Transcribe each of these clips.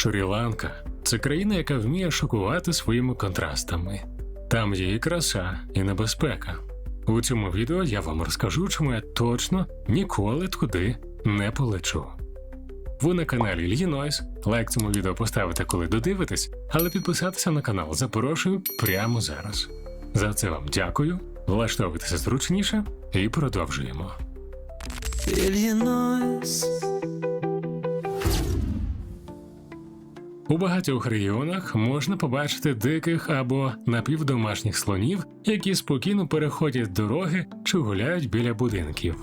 Шрі-Ланка це країна, яка вміє шокувати своїми контрастами. Там є і краса, і небезпека. У цьому відео я вам розкажу, чому я точно ніколи туди не полечу. Ви на каналі Ільї Лайк цьому відео поставите, коли додивитесь, але підписатися на канал запрошую прямо зараз. За це вам дякую, влаштовуйтеся зручніше і продовжуємо. Иллинойс, У багатьох регіонах можна побачити диких або напівдомашніх слонів, які спокійно переходять дороги чи гуляють біля будинків.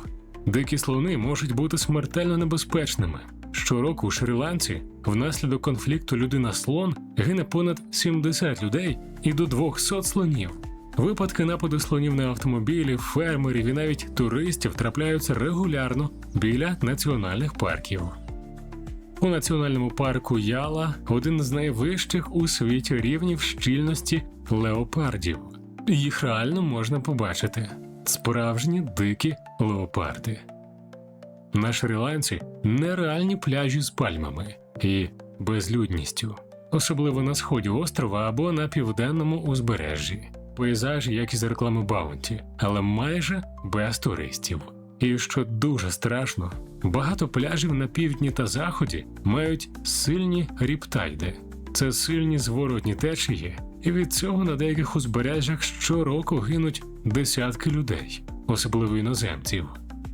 Дикі слони можуть бути смертельно небезпечними. Щороку у Шрі-Ланці внаслідок конфлікту людина-слон гине понад 70 людей і до 200 слонів. Випадки нападу слонів на автомобілі, фермерів і навіть туристів трапляються регулярно біля національних парків. У національному парку Яла один з найвищих у світі рівнів щільності леопардів. Їх реально можна побачити справжні дикі леопарди. На Шрі-Ланці нереальні пляжі з пальмами і безлюдністю, особливо на сході острова або на південному узбережжі. Пейзажі, як із реклами Баунті, але майже без туристів. І що дуже страшно, багато пляжів на півдні та заході мають сильні ріптайди. Це сильні зворотні течії, і від цього на деяких узбережжях щороку гинуть десятки людей, особливо іноземців.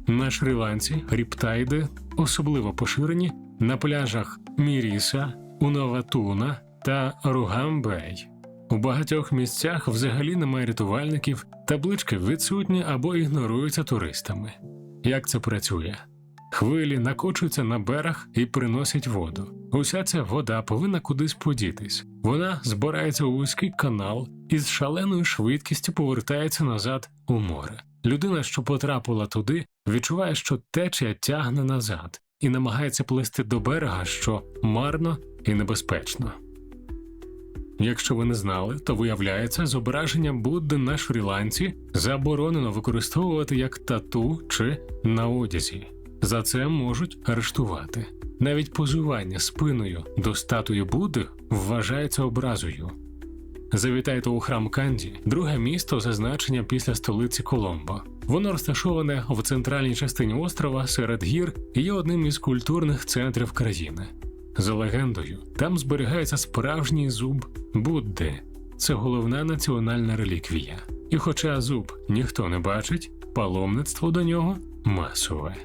На Шрі-Ланці ріптайди особливо поширені на пляжах Міріса, Унаватуна та Ругамбей. У багатьох місцях взагалі немає рятувальників, таблички відсутні або ігноруються туристами. Як це працює? Хвилі накочуються на берег і приносять воду. Уся ця вода повинна кудись подітись. Вона збирається у вузький канал і з шаленою швидкістю повертається назад у море. Людина, що потрапила туди, відчуває, що течія тягне назад і намагається плисти до берега, що марно і небезпечно. Якщо ви не знали, то виявляється, зображення Будди на Шрі-Ланці заборонено використовувати як тату чи на одязі. За це можуть арештувати. Навіть позування спиною до статуї Будди вважається образою. Завітайте у храм Канді, друге місто за значення після столиці Коломбо. Воно розташоване в центральній частині острова серед гір і є одним із культурних центрів країни. За легендою, там зберігається справжній зуб Будди. Це головна національна реліквія. І хоча зуб ніхто не бачить, паломництво до нього масове.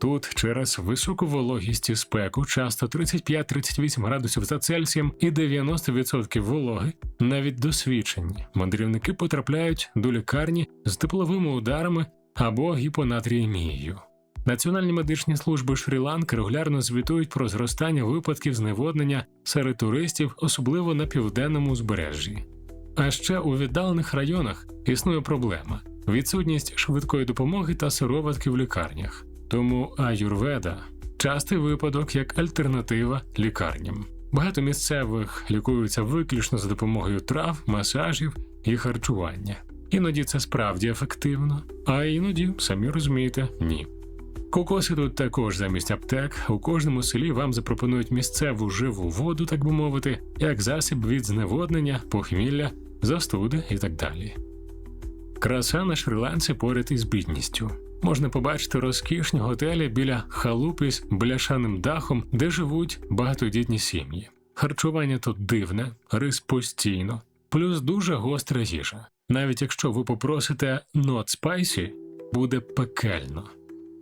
Тут через високу вологість і спеку, часто 35-38 градусів за Цельсієм і 90% вологи, навіть досвідчені мандрівники потрапляють до лікарні з тепловими ударами або гіпонатріємією. Національні медичні служби Шрі-Ланки регулярно звітують про зростання випадків зневоднення серед туристів, особливо на південному узбережжі. А ще у віддалених районах існує проблема відсутність швидкої допомоги та сироватки в лікарнях. Тому аюрведа частий випадок як альтернатива лікарням. Багато місцевих лікуються виключно за допомогою трав, масажів і харчування. Іноді це справді ефективно, а іноді, самі розумієте, ні. Кокоси тут також замість аптек. У кожному селі вам запропонують місцеву живу воду, так би мовити, як засіб від зневоднення, похмілля, застуди і так далі. Краса на Шрі-Ланці поряд із бідністю. Можна побачити розкішні готелі біля халуп із бляшаним дахом, де живуть багатодітні сім'ї. Харчування тут дивне, рис постійно, плюс дуже гостра їжа. Навіть якщо ви попросите not spicy, буде пекельно.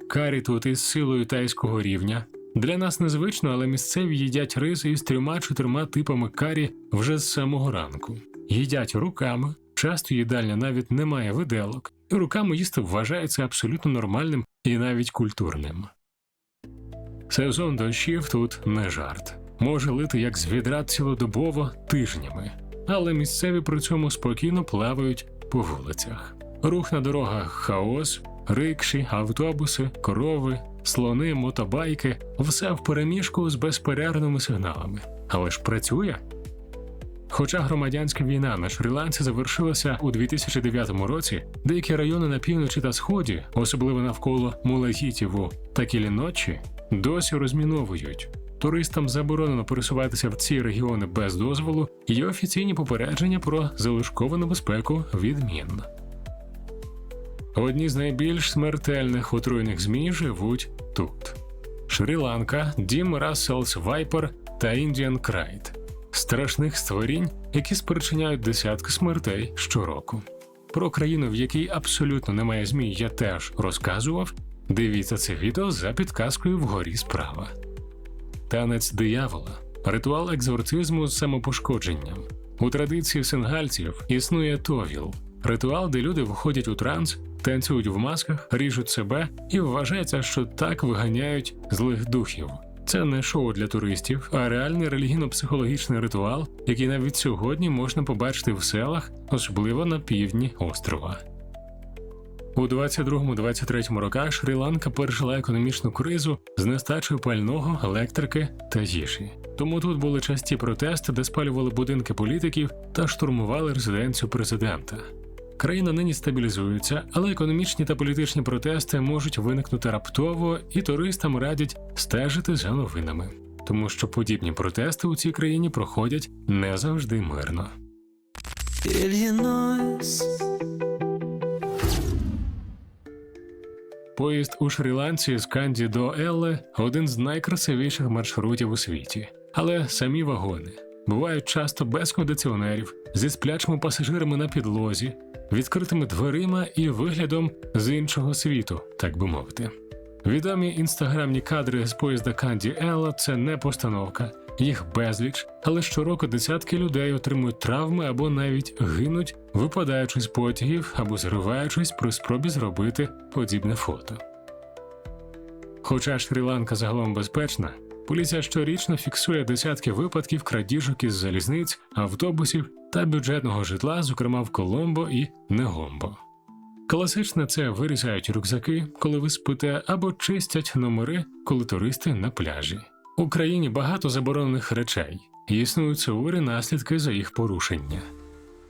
Карі тут із силою тайського рівня. Для нас незвично, але місцеві їдять рис із трьома-чотирма типами карі вже з самого ранку. Їдять руками, часто їдальня навіть не має виделок, і руками їсти вважається абсолютно нормальним і навіть культурним. Сезон дощів тут не жарт. Може лити як з відра цілодобово тижнями, але місцеві при цьому спокійно плавають по вулицях. Рух на дорогах хаос, рикші, автобуси, корови, слони, мотобайки все впереміжку з безперервними сигналами. Але ж працює. Хоча громадянська війна на Шрі-Ланці завершилася у 2009 році, деякі райони на півночі та сході, особливо навколо Мулагітіву та Кіліночі, досі розміновують. Туристам заборонено пересуватися в ці регіони без дозволу, і офіційні попередження про залишкову небезпеку відмінно. Одні з найбільш смертельних отруєних змій живуть тут: Шрі-Ланка, Дім Расселс Вайпер та Індіан Крайт страшних створінь, які спричиняють десятки смертей щороку. Про країну, в якій абсолютно немає змій, я теж розказував. Дивіться це відео за підказкою вгорі справа. Танець диявола ритуал екзорцизму з самопошкодженням. У традиції сингальців існує товіл ритуал, де люди входять у транс, танцюють в масках, ріжуть себе і вважається, що так виганяють злих духів. Це не шоу для туристів, а реальний релігійно-психологічний ритуал, який навіть сьогодні можна побачити в селах, особливо на півдні острова. У 22-23 роках Шрі-Ланка пережила економічну кризу з нестачею пального, електрики та їжі. Тому тут були часті протести, де спалювали будинки політиків та штурмували резиденцію президента. Країна нині стабілізується, але економічні та політичні протести можуть виникнути раптово, і туристам радять стежити за новинами, тому що подібні протести у цій країні проходять не завжди мирно. Поїзд у Шрі-Ланці з Канді до Елле один з найкрасивіших маршрутів у світі, але самі вагони. Бувають часто без кондиціонерів, зі сплячими пасажирами на підлозі, відкритими дверима і виглядом з іншого світу, так би мовити. Відомі інстаграмні кадри з поїзда Канді Елла це не постановка, їх безліч, але щороку десятки людей отримують травми або навіть гинуть, випадаючи з потягів або зриваючись при спробі зробити подібне фото. Хоча Шрі-Ланка загалом безпечна, поліція щорічно фіксує десятки випадків крадіжок із залізниць, автобусів та бюджетного житла, зокрема в Коломбо і Негомбо. Класичне це вирізають рюкзаки, коли ви спите, або чистять номери, коли туристи на пляжі. У країні багато заборонених речей, існують суворі наслідки за їх порушення.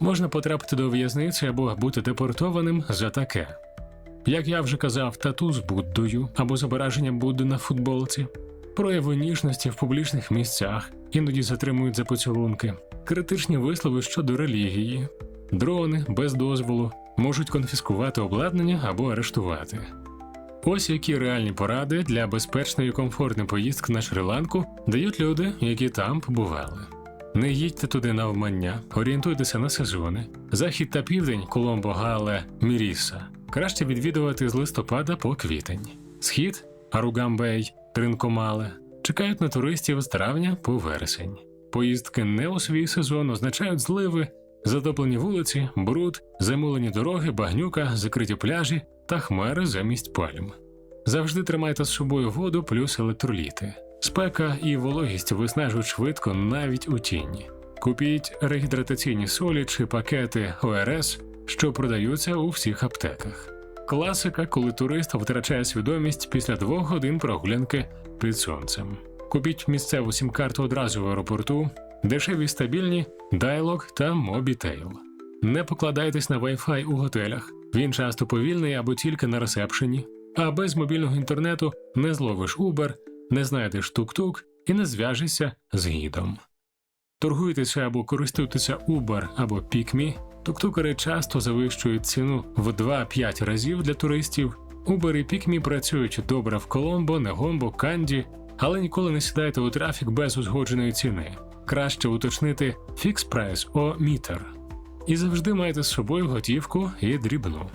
Можна потрапити до в'язниці або бути депортованим за таке. Як я вже казав, тату з Буддою або зображення Будди на футболці, прояви ніжності в публічних місцях, іноді затримують за поцілунки, критичні вислови щодо релігії, дрони без дозволу можуть конфіскувати обладнання або арештувати. Ось які реальні поради для безпечної і комфортної поїздки на Шрі-Ланку дають люди, які там побували. Не їдьте туди навмання, орієнтуйтеся на сезони. Захід та південь Коломбо, Гале, Міріса. Краще відвідувати з листопада по квітень. Схід Аругамбей, Тринкомале чекають на туристів з травня по вересень. Поїздки не у свій сезон означають зливи, затоплені вулиці, бруд, замулені дороги, багнюка, закриті пляжі та хмари замість пальм. Завжди тримайте з собою воду плюс електроліти. Спека і вологість виснажують швидко навіть у тіні. Купіть регідратаційні солі чи пакети ОРС, що продаються у всіх аптеках. Класика, коли турист втрачає свідомість після двох годин прогулянки під сонцем. Купіть місцеву сім-карту одразу в аеропорту, дешеві стабільні, Dialog та Mobitail. Не покладайтесь на Wi-Fi у готелях. Він часто повільний або тільки на ресепшені, а без мобільного інтернету не зловиш Uber, не знайдеш тук-тук і не зв'яжешся з гідом. Торгуйтеся або користуйтеся Uber або PickMe. Тук-тукери часто завищують ціну в 2-5 разів для туристів. Uber і PickMe працюють добре в Коломбо, Негомбо, Канді, але ніколи не сідайте у трафік без узгодженої ціни. Краще уточнити фікс прайс о мітер. І завжди майте з собою готівку і дрібну.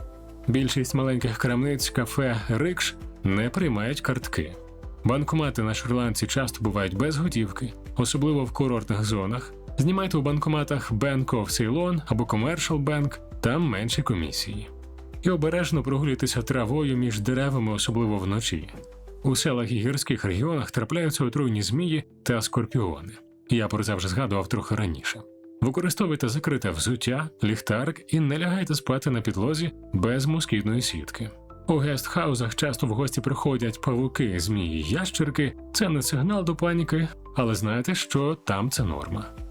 Більшість маленьких крамниць, кафе, рикш не приймають картки. Банкомати на Шрі-Ланці часто бувають без готівки, особливо в курортних зонах. Знімайте у банкоматах Bank of Ceylon або Commercial Bank, там менші комісії. І обережно прогулюйтеся травою між деревами, особливо вночі. У селах і гірських регіонах трапляються отруйні змії та скорпіони. Я про це вже згадував трохи раніше. Використовуйте закрите взуття, ліхтарик і не лягайте спати на підлозі без москітної сітки. У гестхаузах часто в гості приходять павуки, змії, ящерки. Це не сигнал до паніки, але знайте, що там це норма.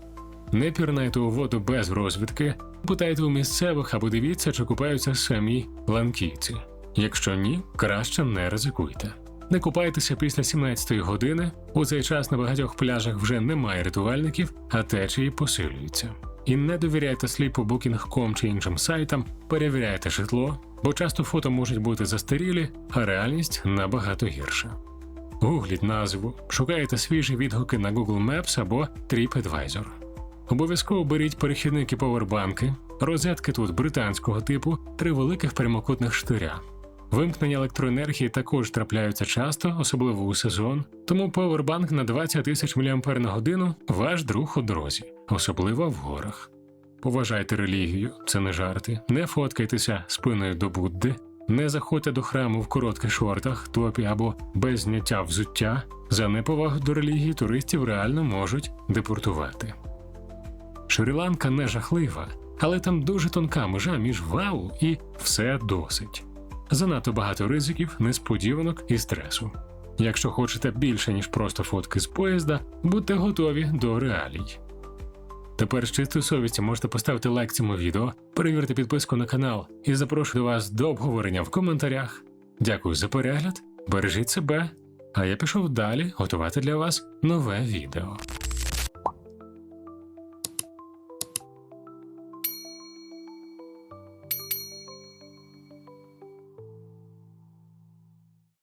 Не пірнайте у воду без розвідки, питайте у місцевих або дивіться, чи купаються самі ланкійці. Якщо ні, краще не ризикуйте. Не купайтеся після 17-ї години. У цей час на багатьох пляжах вже немає рятувальників, а течії посилюються. І не довіряйте сліпу Booking.com чи іншим сайтам, перевіряйте житло, бо часто фото можуть бути застарілі, а реальність набагато гірша. Гугліть назву, шукайте свіжі відгуки на Google Maps або TripAdvisor. Обов'язково беріть перехідники повербанки, розетки тут британського типу, три великих прямокутних штиря. Вимкнення електроенергії також трапляються часто, особливо у сезон, тому повербанк на 20 тисяч мАч ваш друг у дорозі, особливо в горах. Поважайте релігію, це не жарти, не фоткайтеся спиною до Будди, не заходьте до храму в коротких шортах, топі або без зняття взуття. За неповагу до релігії туристів реально можуть депортувати. Шрі-Ланка не жахлива, але там дуже тонка межа між вау і все досить. Занадто багато ризиків, несподіванок і стресу. Якщо хочете більше, ніж просто фотки з поїзда, будьте готові до реалій. Тепер з чистою совісті можете поставити лайк цьому відео, перевірте підписку на канал і запрошую вас до обговорення в коментарях. Дякую за перегляд, бережіть себе, а я пішов далі готувати для вас нове відео.